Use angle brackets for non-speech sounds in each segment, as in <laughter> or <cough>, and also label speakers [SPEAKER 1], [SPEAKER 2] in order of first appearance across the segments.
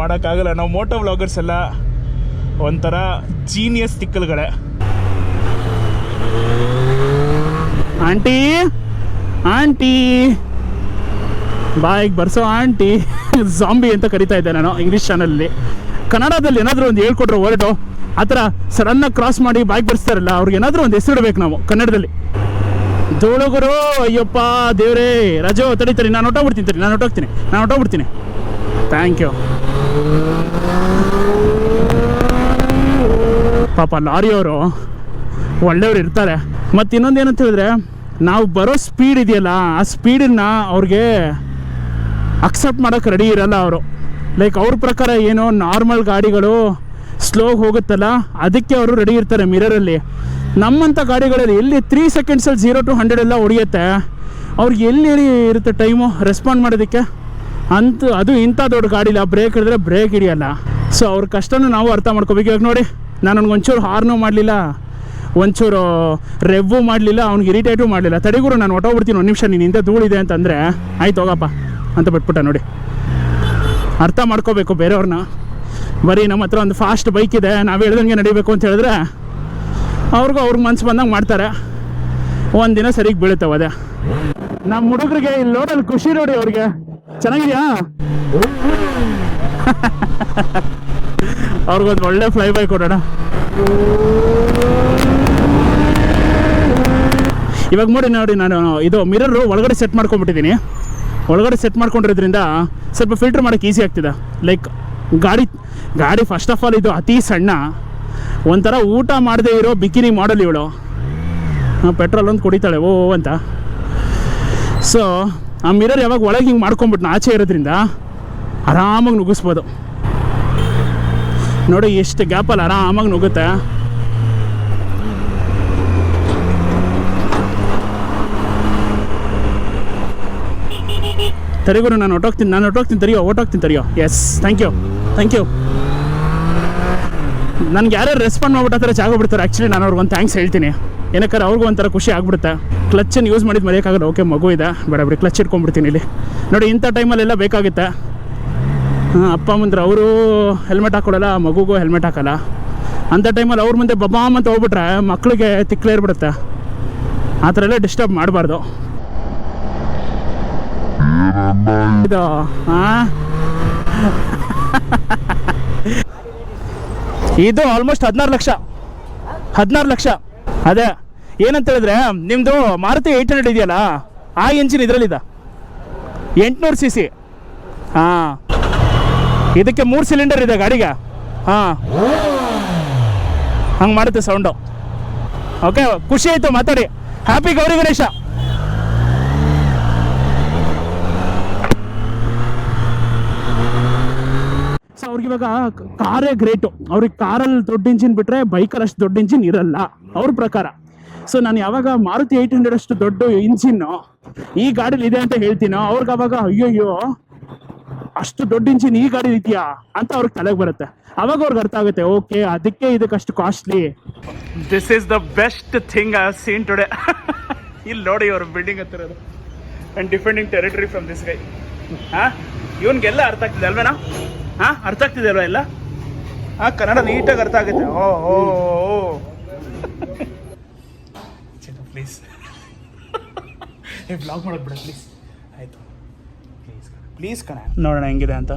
[SPEAKER 1] ಮಾಡೋಕ್ಕಾಗಲ್ಲ. ನಾವು Moto vloggers ಎಲ್ಲ ಒಂಥರ ಜೀನಿಯಸ್ ತಿಕ್ಕಲ್ಗಳೇ. Aunty aunty. ಬಾಯಿಗೆ ಬರ್ಸೋ ಆಂಟಿ. ಜಾಂಬಿ ಅಂತ ಕರಿತಾ ಇದ್ದೆ ನಾನು ಇಂಗ್ಲೀಷ್ ಚಾನಲಲ್ಲಿ ಕನ್ನಡದಲ್ಲಿ ಏನಾದರೂ ಒಂದು ಹೇಳ್ಕೊಟ್ರೆ ಹೊರಟು. ಆ ಥರ ಸಡನ್ನಾಗಿ ಕ್ರಾಸ್ ಮಾಡಿ ಬಾಯಿಗೆ ಬರ್ಸ್ತಾರಲ್ಲ, ಅವ್ರಿಗೆ ಏನಾದರೂ ಒಂದು ಇಡಬೇಕು ನಾವು ಕನ್ನಡದಲ್ಲಿ. ಧೂಳುಗುರು, ಅಯ್ಯಪ್ಪ, ದೇವ್ರೇ. ರಜೋ, ತಡೀತಾರೆ, ನಾನು ಹೊಟ್ಟೋಗ್ಬಿಡ್ತೀನಿ ತಡಿ, ನಾನು ಹೊಟ್ಟೋಗ್ತೀನಿ ನಾನು ಹೊಟ್ಟೋಗ್ಬಿಡ್ತೀನಿ ಥ್ಯಾಂಕ್ ಯು ಪಾಪ ಲಾರಿಯವರು ಒಳ್ಳೆಯವ್ರು ಇರ್ತಾರೆ. ಮತ್ತು ಇನ್ನೊಂದು ಏನಂತ ಹೇಳಿದ್ರೆ, ನಾವು ಬರೋ ಸ್ಪೀಡ್ ಇದೆಯಲ್ಲ, ಆ ಸ್ಪೀಡನ್ನ ಅವ್ರಿಗೆ ಅಕ್ಸೆಪ್ಟ್ ಮಾಡೋಕ್ಕೆ ರೆಡಿ ಇರಲ್ಲ ಅವರು. ಲೈಕ್ ಅವ್ರ ಪ್ರಕಾರ ಏನೋ ನಾರ್ಮಲ್ ಗಾಡಿಗಳು ಸ್ಲೋ ಹೋಗುತ್ತಲ್ಲ, ಅದಕ್ಕೆ ಅವರು ರೆಡಿ ಇರ್ತಾರೆ ಮಿರರಲ್ಲಿ ನಮ್ಮಂಥ ಗಾಡಿಗಳಲ್ಲಿ ಎಲ್ಲಿ ತ್ರೀ ಸೆಕೆಂಡ್ಸಲ್ಲಿ ಝೀರೋ ಟು ಹಂಡ್ರೆಡ್ ಎಲ್ಲ ಹೊಡಿಯುತ್ತೆ ಅವ್ರಿಗೆ ಎಲ್ಲಿ ಇರುತ್ತೆ ಟೈಮು ರೆಸ್ಪಾಂಡ್ ಮಾಡೋದಕ್ಕೆ? ಅಂತ ಅದು ಇಂಥ ದೊಡ್ಡ ಗಾಡಿ ಇಲ್ಲ ಬ್ರೇಕ್ ಹಿಡಿದ್ರೆ ಬ್ರೇಕ್ ಹಿಡಿಯಲ್ಲ. ಸೊ ಅವ್ರ ಕಷ್ಟನೂ ನಾವು ಅರ್ಥ ಮಾಡ್ಕೋಬೇಕು. ಇವಾಗ ನೋಡಿ, ನಾನು ಒಂಚೂರು ಹಾರ್ನು ಮಾಡಲಿಲ್ಲ, ಒಂಚೂರು ರೆವ್ವು ಮಾಡಲಿಲ್ಲ, ಅವ್ನಿಗೆ ಇರಿಟೇಟು ಮಾಡಲಿಲ್ಲ. ತಡಿಗೂರು, ನಾನು ಹೊಟ್ಟೋಗ್ಬಿಡ್ತೀನಿ ಒಂದು ನಿಮಿಷ, ನೀನು ಹಿಂದೆ ಧೂಳಿದೆ ಅಂತಂದರೆ, ಆಯ್ತು, ಹೋಗಪ್ಪ ಅಂತ ಬಿಟ್ಬಿಟ್ಟ ನೋಡಿ. ಅರ್ಥ ಮಾಡ್ಕೋಬೇಕು ಬೇರೆಯವ್ರನ್ನ. ಬರೀ ನಮ್ಮ ಹತ್ರ ಒಂದು ಫಾಸ್ಟ್ ಬೈಕ್ ಇದೆ, ನಾವು ಹೇಳ್ದಂಗೆ ನಡಿಬೇಕು ಅಂತ ಹೇಳಿದ್ರೆ, ಅವ್ರಿಗೂ ಅವ್ರಿಗೆ ಮನ್ಸು ಬಂದಂಗೆ ಮಾಡ್ತಾರೆ. ಒಂದು ದಿನ ಸರಿಗೆ ಬೀಳುತ್ತವೆ ಅದೇ. ನಮ್ಮ ಹುಡುಗರಿಗೆ ಇಲ್ಲಿ ಲೋಡಲ್ಲಿ ಖುಷಿ ನೋಡಿ ಅವ್ರಿಗೆ. ಚೆನ್ನಾಗಿದೆಯಾ? ಅವ್ರಿಗೊಂದು ಒಳ್ಳೆ ಫ್ಲೈ ಬೈ ಕೊಡೋಣ. ಇವಾಗ ನೋಡಿ ನೋಡಿ ನಾನು ಇದು ಮಿರರು ಒಳಗಡೆ ಸೆಟ್ ಮಾಡ್ಕೊಂಡ್ಬಿಟ್ಟಿದ್ದೀನಿ ಒಳಗಡೆ ಸೆಟ್ ಮಾಡ್ಕೊಂಡಿರೋದ್ರಿಂದ ಸ್ವಲ್ಪ ಫಿಲ್ಟರ್ ಮಾಡೋಕೆ ಈಸಿ ಆಗ್ತಿದೆ. ಲೈಕ್ ಗಾಡಿ ಗಾಡಿ ಫಸ್ಟ್ ಆಫ್ ಆಲ್ ಇದು ಅತಿ ಸಣ್ಣ. ಒಂಥರ ಊಟ ಮಾಡದೇ ಇರೋ ಬಿಕಿನಿ ಮಾಡಲ್ ಇವಳು. ಪೆಟ್ರೋಲ್ ಒಂದು ಕುಡಿತಾಳೆ, ಓ ಓ ಅಂತ. ಸೊ ಆ ಮಿರರ್ ಯಾವಾಗ ಒಳಗೆ ಹಿಂಗೆ ಮಾಡ್ಕೊಂಬಿಟ್ಟು ಆಚೆ ಇರೋದ್ರಿಂದ ಆರಾಮಾಗಿ ನುಗ್ಗಿಸ್ಬೋದು. ನೋಡಿ ಎಷ್ಟು ಗ್ಯಾಪಲ್ಲಿ ಆರಾಮಾಗಿ ನುಗ್ಗುತ್ತೆ. ತರಿಗುರು ನಾನು ಹೊಟ್ಟೋಗ್ತೀನಿ ನಾನು ಹೊಟ್ಟೋಗ್ತೀನಿ ತರಿಯೋ ಹೊಟ್ಟೋಗ್ತೀನಿ ತರಿಯೋ yes thank you thank you ನನಗೆ ಯಾರ್ಯಾರು ರೆಸ್ಪಾಂಡ್ ಮಾಡ್ಬಿಟ್ಟಾರೆ ಜಾಗ ಬಿಡ್ತಾರೆ. ಆ್ಯಕ್ಚುಲಿ ನಾನು ಅವ್ರಿಗೆ ಒಂದು ಥ್ಯಾಂಕ್ಸ್ ಹೇಳ್ತೀನಿ. ಏನಕ್ಕಾರೆ ಅವ್ರಿಗೂ ಒಂಥರ ಖುಷಿ ಆಗ್ಬಿಡುತ್ತೆ. ಕ್ಲಚ್ಚನ್ನು ಯೂಸ್ ಮಾಡಿದ್ದು ಮರೆಯೋಕ್ಕಾಗಲ್ಲ. ಓಕೆ ಮಗು ಇದೆ. ಬೇಡ ಬಿಡಿ ಕ್ಲಚ್ ಇಟ್ಕೊಂಡ್ಬಿಡ್ತೀನಿ ಇಲ್ಲಿ. ನೋಡಿ, ಇಂಥ ಟೈಮಲ್ಲೆಲ್ಲ ಬೇಕಾಗುತ್ತೆ. ಹಾಂ, ಅಪ್ಪ ಅಮ್ಮಂದ್ರೆ ಅವರು ಹೆಲ್ಮೆಟ್ ಹಾಕ್ಕೊಡಲ್ಲ ಮಗುಗೂ ಹೆಲ್ಮೆಟ್ ಹಾಕಲ್ಲ. ಅಂಥ ಟೈಮಲ್ಲಿ ಅವ್ರ ಮುಂದೆ ಬಬಾಮ್ ಅಂತ ಹೋಗ್ಬಿಟ್ರೆ ಮಕ್ಕಳಿಗೆ ತಿಕ್ಲೇ ಇರ್ಬಿಡುತ್ತೆ. ಆ ಥರ ಎಲ್ಲ ಡಿಸ್ಟರ್ಬ್ ಮಾಡಬಾರ್ದು. ಇದು ಆಲ್ಮೋಸ್ಟ್ <laughs> ಹದಿನಾರು ಲಕ್ಷ. ಹದಿನಾರು ಲಕ್ಷ. ಅದೇ. ಏನಂತ ಹೇಳಿದ್ರೆ ನಿಮ್ಮದು ಮಾರುತಿ ಏಯ್ಟ್ ಹಂಡ್ರೆಡ್ ಇದೆಯಲ್ಲ, ಆ ಇಂಜಿನ್ ಇದರಲ್ಲಿದೆ. ಎಂಟುನೂರು ಸಿ ಸಿ ಹಾಂ. ಇದಕ್ಕೆ ಮೂರು ಸಿಲಿಂಡರ್ ಇದೆ ಗಾಡಿಗೆ. ಹಾಂ. ಹಂಗೆ ಮಾಡುತ್ತೆ ಸೌಂಡು ಓಕೆ ಖುಷಿ ಆಯಿತು ಮಾತಾಡಿ. ಹ್ಯಾಪಿ ಗೌರಿ ಗಣೇಶ. ಸೊ ಅವ್ರಿಗೆ ಇವಾಗ ಕಾರೇ ಗ್ರೇಟು ಅವ್ರಿಗೆ ಕಾರಲ್ಲಿ ದೊಡ್ಡ ಇಂಜಿನ್ ಬಿಟ್ಟರೆ ಬೈಕಲ್ಲಿ ಅಷ್ಟು ದೊಡ್ಡ ಇಂಜಿನ್ ಇರಲ್ಲ. ಅವ್ರ ಪ್ರಕಾರ. ಸೊ ನಾನು ಯಾವಾಗ ಮಾರುತಿ ಏಯ್ಟ್ ಹಂಡ್ರೆಡ್ ಅಷ್ಟು ದೊಡ್ಡ ಇಂಜಿನ್ನು ಈ ಗಾಡೀಲಿ ಇದೆ ಅಂತ ಹೇಳ್ತೀನೋ? ಅವ್ರಿಗೆ ಅವಾಗ, ಅಯ್ಯಯ್ಯೋ, ಅಷ್ಟು ದೊಡ್ಡ ಇಂಜಿನ್ ಈ ಗಾಡಿ ಇದೆಯಾ? ಅಂತ ಅವ್ರಿಗೆ ತಲೆಗೆ ಬರುತ್ತೆ. ಅವಾಗ ಅವ್ರಿಗೆ ಅರ್ಥ ಆಗುತ್ತೆ ಓಕೆ ಅದಕ್ಕೆ ಇದಕ್ಕೆ ಅಷ್ಟು costly this is the best thing seen today ಇಲ್ಲಿ ನೋಡಿ ಇವರು building ಹತ್ತಿರೋದು and defending territory from this guy ಹಾಂ? ಇವನ್ಗೆಲ್ಲ ಅರ್ಥ ಆಗ್ತಿದೆ ಅಲ್ವೇನಾ? ಹಾಂ? ಅರ್ಥ ಆಗ್ತಿದೆ ಅಲ್ವಾ ಎಲ್ಲ? ಹಾಂ, ಕನ್ನಡ ನೀಟಾಗಿ ಅರ್ಥ ಆಗುತ್ತೆ. Oh oh oh. ಪ್ಲೀಸ್ ಏ ಬ್ಲಾಗ್ ಮಾಡೋದು ಬಿಡ ಪ್ಲೀಸ್ ಆಯಿತು. ಪ್ಲೀಸ್ ಪ್ಲೀಸ್ ಕಣ. ನೋಡೋಣ ಹೆಂಗಿದೆ ಅಂತ.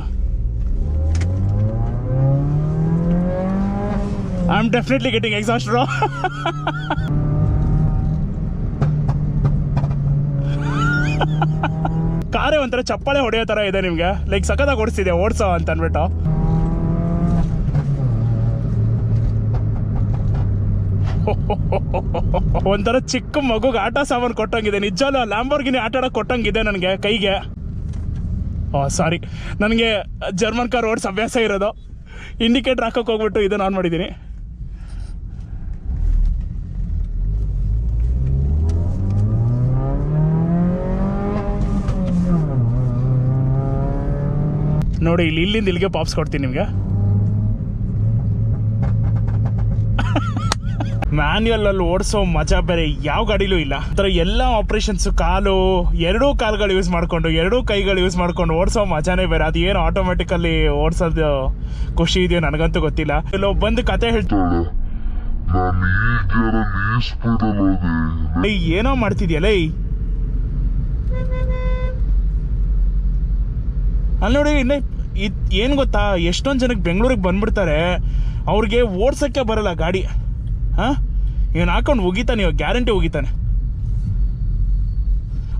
[SPEAKER 1] I am definitely getting exhaust rho ಕಾರೇ ಒಂಥರ ಚಪ್ಪಾಳೆ ಹೊಡೆಯೋ ಥರ ಇದೆ ನಿಮಗೆ. ಲೈಕ್ ಸಖತ್ತಾಗಿ ಓಡಿಸ್ತಿದೆ ಓಡಿಸೋ ಅಂತ ಅಂದ್ಬಿಟ್ಟು. <laughs> ಒಂಥರ ಚಿಕ್ಕ ಮಗುಗೆ ಆಟ ಸಾಮಾನು ಕೊಟ್ಟಂಗಿದೆ. ನಿಜವಲ್ಲ ಲ್ಯಾಂಬೋರ್ಗಿನಿ ಆಟ ಆಡೋಕೆ ಕೊಟ್ಟಂಗಿದೆ ನನಗೆ ಕೈಗೆ. ಓ ಸಾರಿ ನನಗೆ ಜರ್ಮನ್ ಕಾರ್ ಓಡಿಸ್ ಅಭ್ಯಾಸ ಇರೋದು. ಇಂಡಿಕೇಟರ್ ಹಾಕೋಕೆ ಹೋಗ್ಬಿಟ್ಟು ಇದನ್ನು ಆನ್ ಮಾಡಿದ್ದೀನಿ. ನೋಡಿ, ಇಲ್ಲಿ ಇಲ್ಲಿಂದ ಇಲ್ಲಿಗೆ ಪಾಪ್ಸ್ ಕೊಡ್ತೀನಿ ನಿಮಗೆ. ಮ್ಯಾನ್ಯಲ್ ಅಲ್ಲಿ ಓಡಿಸೋ ಮಜಾ ಬೇರೆ ಯಾವ ಗಾಡಿಲೂ ಇಲ್ಲ. ಆತರ ಎಲ್ಲ ಆಪರೇಷನ್ಸ್ ಕಾಲು ಎರಡೂ ಕಾಲ್ಗಳು ಯೂಸ್ ಮಾಡ್ಕೊಂಡು ಎರಡೂ ಕೈಗಳು ಯೂಸ್ ಮಾಡ್ಕೊಂಡು ಓಡಿಸೋ ಮಜಾನೇ ಬೇರೆ. ಅದು ಏನು ಆಟೋಮೆಟಿಕ್ ಅಲ್ಲಿ ಓಡಿಸೋದು ಖುಷಿ ಇದೆಯೋ ನನಗಂತೂ ಗೊತ್ತಿಲ್ಲ. ಇಲ್ಲೋ ಬಂದು ಕತೆ ಹೇಳ್ತಾಳೆ ಏನೋ ಮಾಡ್ತಿದ್ಯಲ್ಲ ಏಯ್ ಅಲ್ಲಿ ನೋಡಿ ಇನ್ನೇ ಏನ್ ಏನು ಗೊತ್ತಾ? ಎಷ್ಟೊಂದು ಜನಕ್ಕೆ ಬೆಂಗಳೂರಿಗೆ ಬಂದ್ಬಿಡ್ತಾರೆ. ಅವ್ರಿಗೆ ಓಡ್ಸೋಕ್ಕೆ ಬರಲ್ಲ ಗಾಡಿ. ಹಾಂ? ಇವನು ಹಾಕೊಂಡು ಉಗಿತಾನೆ, ಇವಾಗ ಗ್ಯಾರಂಟಿ ಉಗಿತಾನೆ.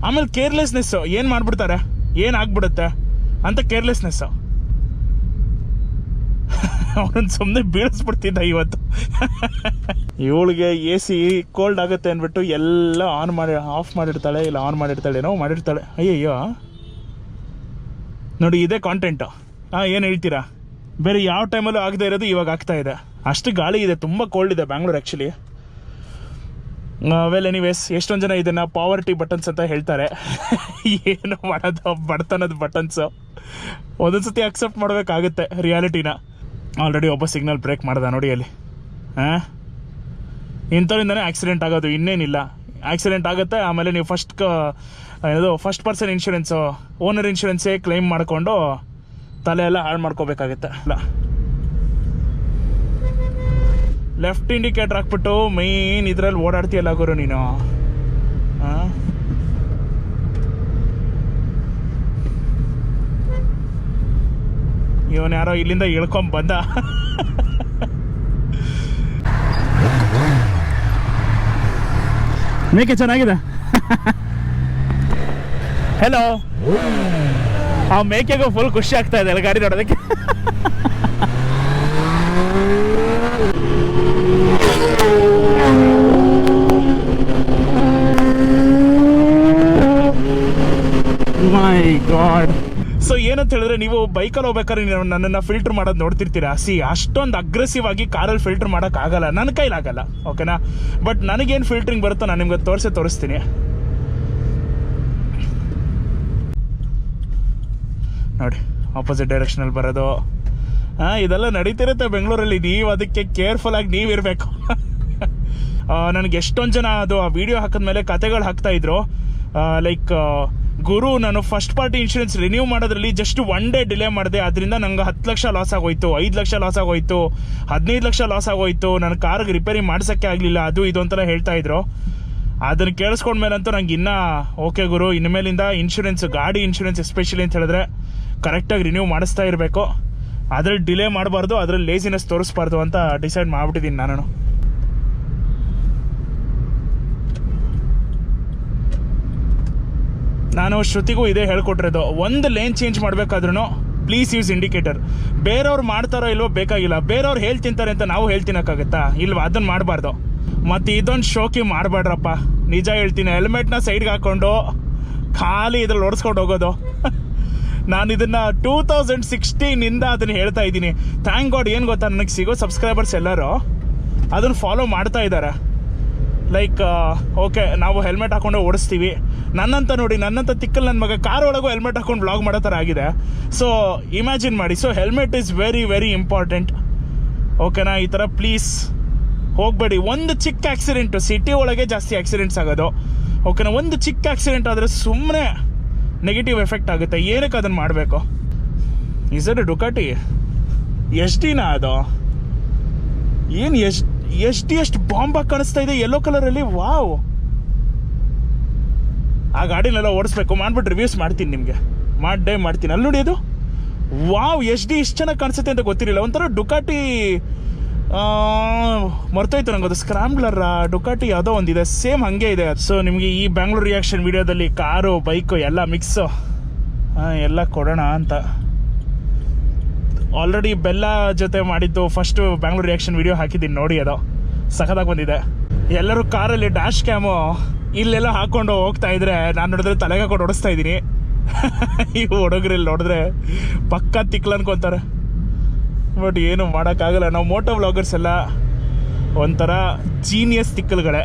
[SPEAKER 1] ಆಮೇಲೆ ಕೇರ್ಲೆಸ್ನೆಸ್ಸು ಏನು ಮಾಡಿಬಿಡ್ತಾರೆ? ಏನು ಆಗ್ಬಿಡುತ್ತೆ ಅಂತ ಕೇರ್ಲೆಸ್ನೆಸ್ಸು ಅವನನ್ನು ಸುಮ್ಮನೆ ಬೀಳಿಸ್ಬಿಡ್ತಿದ್ದ ಇವತ್ತು. ಇವಳಿಗೆ ಎ ಸಿ ಕೋಲ್ಡ್ ಆಗುತ್ತೆ ಅಂದ್ಬಿಟ್ಟು ಎಲ್ಲ ಆನ್ ಮಾಡಿ ಆಫ್ ಮಾಡಿರ್ತಾಳೆ, ಇಲ್ಲ ಆನ್ ಮಾಡಿರ್ತಾಳೆ, ಏನೋ ಮಾಡಿರ್ತಾಳೆ. ಅಯ್ಯಯ್ಯೋ. ನೋಡಿ, ಇದೇ ಕಾಂಟೆಂಟು ಹಾಂ ಏನು ಹೇಳ್ತೀರಾ? ಬೇರೆ ಯಾವ ಟೈಮಲ್ಲೂ ಆಗದೆ ಇರೋದು ಇವಾಗ ಆಗ್ತಾ ಇದೆ. ಅಷ್ಟು ಗಾಳಿ ಇದೆ, ತುಂಬ ಕೋಲ್ಡ್ ಇದೆ ಬ್ಯಾಂಗ್ಳೂರ್ ಆ್ಯಕ್ಚುಲಿ ವೆಲ್ ಎನಿವೇಸ್ ಎಷ್ಟೊಂದು ಜನ ಇದನ್ನು ಪಾವರ್ಟಿ ಬಟನ್ಸ್ ಅಂತ ಹೇಳ್ತಾರೆ. ಏನು ಮಾಡೋದು, ಬಡತನದ ಬಟನ್ಸು ಒಂದೊಂದ್ಸತಿ ಅಕ್ಸೆಪ್ಟ್ ಮಾಡಬೇಕಾಗುತ್ತೆ ರಿಯಾಲಿಟಿನ ಆಲ್ರೆಡಿ ಒಬ್ಬ ಸಿಗ್ನಲ್ ಬ್ರೇಕ್ ಮಾಡ್ದ ನೋಡಿ ಅಲ್ಲಿ. ಹಾಂ ಇಂಥವ್ರಿಂದನೇ ಆಕ್ಸಿಡೆಂಟ್ ಆಗೋದು ಇನ್ನೇನಿಲ್ಲ. ಆಕ್ಸಿಡೆಂಟ್ ಆಗುತ್ತೆ, ಆಮೇಲೆ ನೀವು ಫಸ್ಟ್ ಇದು ಫಸ್ಟ್ ಪರ್ಸನ್ ಇನ್ಶೂರೆನ್ಸು ಓನರ್ ಇನ್ಶೂರೆನ್ಸೇ ಕ್ಲೈಮ್ ಮಾಡಿಕೊಂಡು ತಲೆ ಎಲ್ಲ ಹಾಳು ಮಾಡ್ಕೋಬೇಕಾಗುತ್ತೆ. ಅಲ್ಲ. ಲೆಫ್ಟ್ ಇಂಡಿಕೇಟರ್ ಹಾಕ್ಬಿಟ್ಟು ಮೇನ್ ಇದ್ರಲ್ಲಿ ಓಡಾಡ್ತೀಯಲ್ಲ ಗುರು ನೀನು. ಇವನ್ ಯಾರೋ ಇಲ್ಲಿಂದ ಇಳ್ಕೊಂಡ್ ಬಂದ. ಮೇಕೆ ಚೆನ್ನಾಗಿದೆ. ಹೆಲೋ ಆ ಮೇಕೆಗೂ ಫುಲ್ ಖುಷಿ ಆಗ್ತಾ ಇದೆ ಅಲ್ಲ ಗಾಡಿ ನೋಡೋದಕ್ಕೆ? ಮೈ ಗಾಡ್. ಸೊ ಏನಂತ ಹೇಳಿದ್ರೆ ನೀವು ಬೈಕಲ್ಲಿ ಹೋಗ್ಬೇಕಾದ್ರೆ ನೀವು ನನ್ನನ್ನು ಫಿಲ್ಟರ್ ಮಾಡೋದು ನೋಡ್ತಿರ್ತೀರಾ? ಸಿ ಅಷ್ಟೊಂದು ಅಗ್ರೆಸಿವ್ ಆಗಿ ಕಾರಲ್ಲಿ ಫಿಲ್ಟರ್ ಮಾಡೋಕ್ಕಾಗಲ್ಲ ನನ್ನ ಕೈಲಾಗಲ್ಲ ಓಕೆನಾ ಬಟ್ ನನಗೇನು ಫಿಲ್ಟ್ರಿಂಗ್ ಬರುತ್ತೋ ನಾನು ನಿಮ್ಗೆ ತೋರಿಸಿ, ತೋರಿಸ್ತೀನಿ. ನೋಡಿ ಆಪೋಸಿಟ್ ಡೈರೆಕ್ಷನಲ್ಲಿ ಬರೋದು. ಹಾಂ ಇದೆಲ್ಲ ನಡೀತಿರುತ್ತೆ ಬೆಂಗಳೂರಲ್ಲಿ. ನೀವು ಅದಕ್ಕೆ ಕೇರ್ಫುಲ್ ಆಗಿ ನೀವಿರಬೇಕು <laughs> ನನಗೆ ಎಷ್ಟೊಂದು ಜನ ಅದು ಆ ವಿಡಿಯೋ ಹಾಕಿದ್ಮೇಲೆ ಕತೆಗಳು ಹಾಕ್ತಾಯಿದ್ರು ಲೈಕ್ ಗುರು, ನಾನು ಫಸ್ಟ್ ಪಾರ್ಟಿ ಇನ್ಶೂರೆನ್ಸ್ ರಿನ್ಯೂ ಮಾಡೋದ್ರಲ್ಲಿ ಜಸ್ಟ್ ಒನ್ ಡೇ ಡಿಲೇ ಮಾಡಿದೆ. ಅದರಿಂದ ನಂಗೆ ಹತ್ತು ಲಕ್ಷ ಲಾಸ್ ಆಗೋಯ್ತು, ಐದು ಲಕ್ಷ ಲಾಸ್ ಆಗೋಯ್ತು, ಹದಿನೈದು ಲಕ್ಷ ಲಾಸ್ ಆಗೋಯ್ತು. ನನ್ನ ಕಾರ್ಗೆ ರಿಪೇರಿ ಮಾಡ್ಸೋಕ್ಕೆ ಆಗಲಿಲ್ಲ. ಅದು ಇದು ಅಂತೆಲ್ಲ ಹೇಳ್ತಾ ಇದ್ರು. ಅದನ್ನು ಕೇಳಿಸ್ಕೊಂಡ್ಮೇಲಂತೂ ನಂಗೆ ಇನ್ನೂ ಓಕೆ ಗುರು, ಇನ್ಮೇಲಿಂದ ಇನ್ಶೂರೆನ್ಸ್ ಗಾಡಿ ಇನ್ಶೂರೆನ್ಸ್ ಎಸ್ಪೆಷಲಿ ಅಂತ ಹೇಳಿದ್ರೆ ಕರೆಕ್ಟಾಗಿ ರಿನ್ಯೂ ಮಾಡಿಸ್ತಾ ಇರಬೇಕು. ಅದ್ರಲ್ಲಿ ಡಿಲೇ ಮಾಡಬಾರ್ದು, ಅದ್ರಲ್ಲಿ ಲೇಸಿನೆಸ್ ತೋರಿಸ್ಬಾರ್ದು ಅಂತ ಡಿಸೈಡ್ ಮಾಡಿಬಿಟ್ಟಿದ್ದೀನಿ ನಾನು ನಾನು ಶ್ರುತಿಗೂ ಇದೇ ಹೇಳ್ಕೊಟ್ಟಿರೋದು. ಒಂದು ಲೇನ್ ಚೇಂಜ್ ಮಾಡಬೇಕಾದ್ರೂ ಪ್ಲೀಸ್ ಯೂಸ್ ಇಂಡಿಕೇಟರ್ ಬೇರೆಯವ್ರು ಮಾಡ್ತಾರೋ ಇಲ್ವೋ ಬೇಕಾಗಿಲ್ಲ. ಬೇರೆಯವ್ರು ಹೇಳ್ತಿಂತಾರೆ ಅಂತ ನಾವು ಹೇಳ್ತಿನಕ್ಕಾಗತ್ತಾ? ಇಲ್ವಾ? ಅದನ್ನು ಮಾಡಬಾರ್ದು. ಮತ್ತು ಇದೊಂದು ಶೋಕಿ ಮಾಡಬೇಡ್ರಪ್ಪ. ನಿಜ ಹೇಳ್ತೀನಿ. ಹೆಲ್ಮೆಟ್ನ ಸೈಡ್ಗೆ ಹಾಕ್ಕೊಂಡು ಖಾಲಿ ಇದ್ರಲ್ಲಿ ಓಡಿಸ್ಕೊಂಡು ಹೋಗೋದು. ನಾನು ಇದನ್ನು ಟೂ ತೌಸಂಡ್ ಸಿಕ್ಸ್ಟೀನಿಂದ ಅದನ್ನ ಹೇಳ್ತಾ ಇದ್ದೀನಿ. ಥ್ಯಾಂಕ್ ಗಾಡ್ ಏನು ಗೊತ್ತಾ? ನನಗೆ ಸಿಗೋ ಸಬ್ಸ್ಕ್ರೈಬರ್ಸ್ ಎಲ್ಲರೂ ಅದನ್ನು ಫಾಲೋ ಮಾಡ್ತಾ ಇದ್ದಾರೆ ಲೈಕ್ ಓಕೆ ನಾವು ಹೆಲ್ಮೆಟ್ ಹಾಕೊಂಡು ಓಡಿಸ್ತೀವಿ. ನನ್ನಂತ ನೋಡಿ, ನನ್ನಂತ ತಿಕ್ಕಲ್ ನನ್ನ ಮಗ ಕಾರ್ ಒಳಗೂ ಹೆಲ್ಮೆಟ್ ಹಾಕೊಂಡು ಬ್ಲಾಗ್ ಮಾಡೋ ಥರ ಆಗಿದೆ. ಸೊ ಇಮ್ಯಾಜಿನ್ ಮಾಡಿ. So helmet is very very important ಓಕೆನಾ ಈ ಥರ ಪ್ಲೀಸ್ ಹೋಗಬೇಡಿ. ಒಂದು ಚಿಕ್ಕ ಆಕ್ಸಿಡೆಂಟು ಸಿಟಿ ಒಳಗೆ ಜಾಸ್ತಿ ಆಕ್ಸಿಡೆಂಟ್ಸ್ ಆಗೋದು. ಓಕೆನಾ ಒಂದು ಚಿಕ್ಕ ಆಕ್ಸಿಡೆಂಟ್ ಆದರೆ ಸುಮ್ಮನೆ ನೆಗೆಟಿವ್ ಎಫೆಕ್ಟ್ ಆಗುತ್ತೆ. ಏನಕ್ಕೆ ಅದನ್ನು ಮಾಡಬೇಕು? ಇಸ್ ಡುಕಾಟಿ ಎಷ್ಟು ದಿನ ಅದು? ಏನು ಎಷ್ಟು ಎಷ್ಟು ಎಷ್ಟು ಬಾಂಬಾಗಿ ಕಾಣಿಸ್ತಾ ಇದೆ? ಯೆಲ್ಲೋ ಕಲರಲ್ಲಿ ವಾವ್ ಆ ಗಾಡಿನೆಲ್ಲ ಓಡಿಸ್ಬೇಕು. ಮಾಡ್ಬಿಟ್ಟು ರಿವ್ಯೂಸ್ ಮಾಡ್ತೀನಿ ನಿಮಗೆ. ಮಾಡೇ ಮಾಡ್ತೀನಿ. ಅಲ್ಲಿ ನೋಡಿ ಅದು? ವಾವ್ ಎಷ್ಟು ಡಿ ಇಷ್ಟು ಚೆನ್ನಾಗಿ ಕಾಣಿಸುತ್ತೆ ಅಂತ ಗೊತ್ತಿರಲಿಲ್ಲ. ಒಂಥರ ಡುಕಾಟಿ ಮರ್ತೋಯ್ತು ನಂಗೆ ಅದು ಸ್ಕ್ರಾಂಬ್ಲರ್ ಡುಕಾಟಿ ಯಾವುದೋ ಒಂದಿದೆ. ಸೇಮ್ ಹಾಗೆ ಇದೆ. ಸೊ ನಿಮಗೆ ಈ ಬ್ಯಾಂಗ್ಳೂರ್ ರಿಯಾಕ್ಷನ್ ವಿಡಿಯೋದಲ್ಲಿ ಕಾರು ಬೈಕು ಎಲ್ಲ ಮಿಕ್ಸು ಎಲ್ಲ ಕೊಡೋಣ ಅಂತ. ಆಲ್ರೆಡಿ ಬೆಲ್ಲ ಜೊತೆ ಮಾಡಿದ್ದು ಫಸ್ಟ್ ಬ್ಯಾಂಗ್ಳೂರ್ ರಿಯಾಕ್ಷನ್ ವಿಡಿಯೋ ಹಾಕಿದ್ದೀನಿ, ನೋಡಿ ಅದು. ಸಖತ್ತಾಗಿ ಬಂದಿದೆ. ಎಲ್ಲರೂ ಕಾರಲ್ಲಿ ಡ್ಯಾಶ್ ಕ್ಯಾಮು ಇಲ್ಲೆಲ್ಲ ಹಾಕೊಂಡು ಹೋಗ್ತಾ ಇದ್ರೆ ನಾನು ನೋಡಿದ್ರೆ ತಲೆಗೆ ಹಾಕೊಂಡು ಓಡಿಸ್ತಾ ಇದ್ದೀನಿ. <laughs> ಈ ಹುಡುಗರಲ್ಲಿ ನೋಡಿದ್ರೆ ಪಕ್ಕ ತಿಕ್ಲ ಅನ್ಕೊಂತಾರೆ. ಬಟ್ ಏನು ಮಾಡೋಕ್ಕಾಗಲ್ಲ. ನಾವು ಮೋಟೋ ವ್ಲಾಗರ್ಸ್ ಎಲ್ಲ ಒಂಥರ ಜೀನಿಯಸ್ ತಿಕ್ಕಲ್ಗಳೇ.